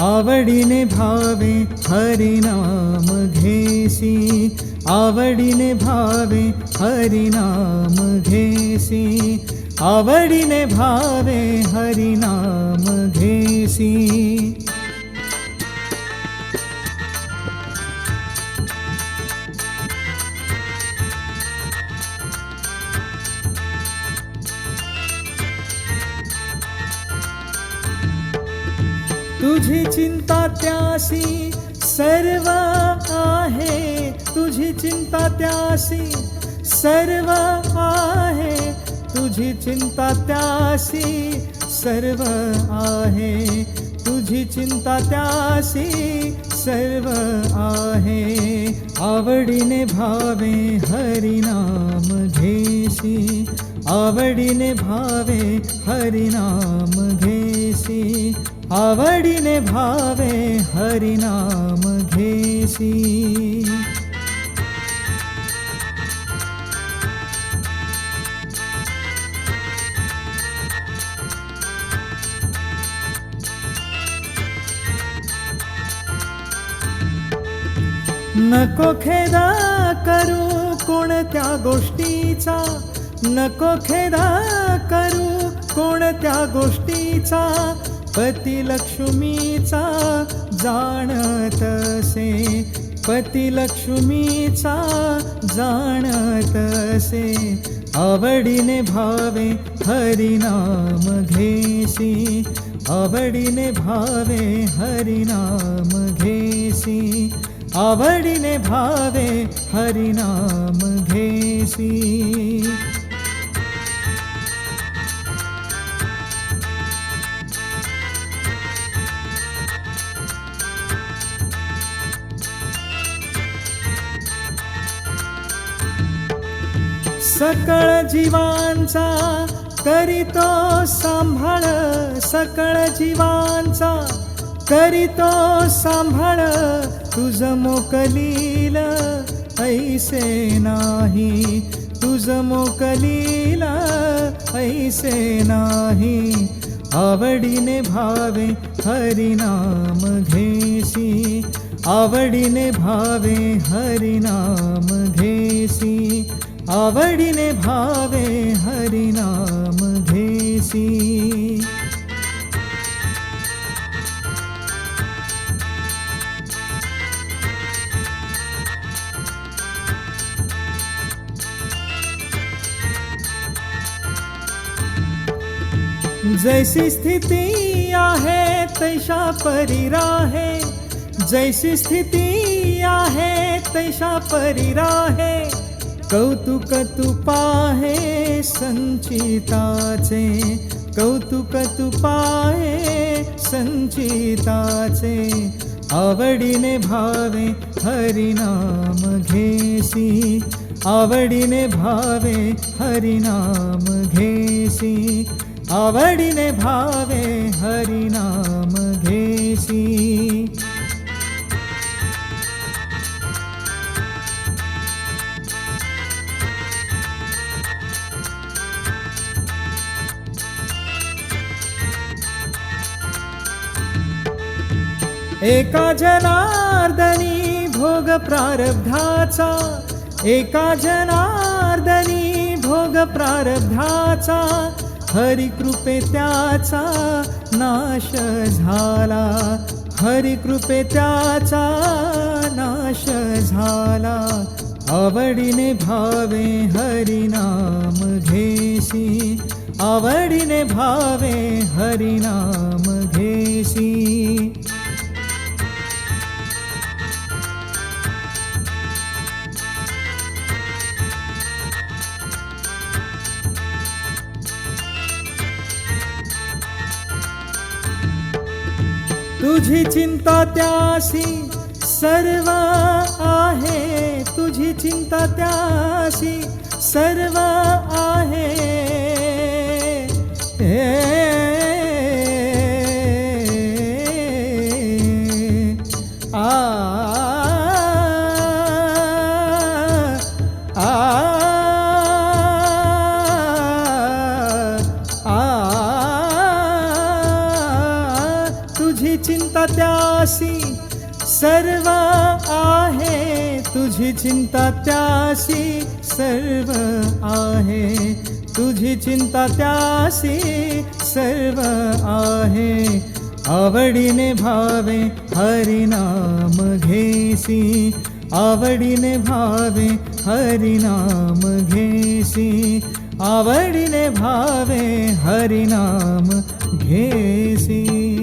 आवडीने भावे हरिनाम घेसी। आवडीने भावे हरिनाम घेसी। आवडीने भावे हरिनाम घेसी तुझी चिंता त्यासी सर्व आहे. तुझी चिंता त्यासी सर्व आहे. तुझी चिंता त्यासी सर्व आहे. तुझी चिंता त्यासी सर्व आहे. आवडीने भावे हरिनाम घेसी आवडीने भावे हरिनाम घेसी आवडीने भावे हरिनाम घेसी. नको खेदा करू कोणत्या गोष्टीचा नको खेदा करू कोणत्या गोष्टीचा? पती लक्ष्मीचा जाणतसे पती लक्ष्मीचा जाणतसे आवडीने भावे हरिनाम घेसी. आवडीने भावे हरिनाम घेसी. आवडीने भावे हरिनाम घेसी. सकळ जीवांचा करीतो सांभाळ सकळ जीवांचा करीतो सांभाळ तुझ मोकलील ऐसे नाही तुझ मोकलील ऐसे नाही. आवडीने भावे हरिनाम घेसी आवडीने भावे हरिनाम घेसी. आवडीने भावे हरिनाम घेसी। जैसी स्थिती आहे तैशा परी राहे जैसी स्थिती आहे तैशा परी राहे कौतुक तू पाहे संचिताचे. कौतुक तू पाहे संचिताचे. आवडीने भावे हरिनाम घेसी. आवडीने भावे हरिनाम घेसी. आवडीने भावे हरिनाम घेसी. एका जनार्दनी भोग प्रारब्धाचा एका जनार्दनी भोग प्रारब्धाचा हरिकृपे त्याचा नाश झाला. हरिकृपे त्याचा नाश झाला. आवडीने भावे हरिनाम घेसी आवडीने भावे हरिनाम घेसी. तुझी चिंता त्यासी सर्व आहे. तुझी चिंता त्यासी सर्व आहे. आ सर्व आहे तुझी चिंता त्याशी सर्व आहे तुझी चिंता त्याशी सर्व आहे. आवडीने भावे हरिनाम घेसी आवडीने भावे हरिनाम घेसी आवडीने भावे हरिनाम घेसी.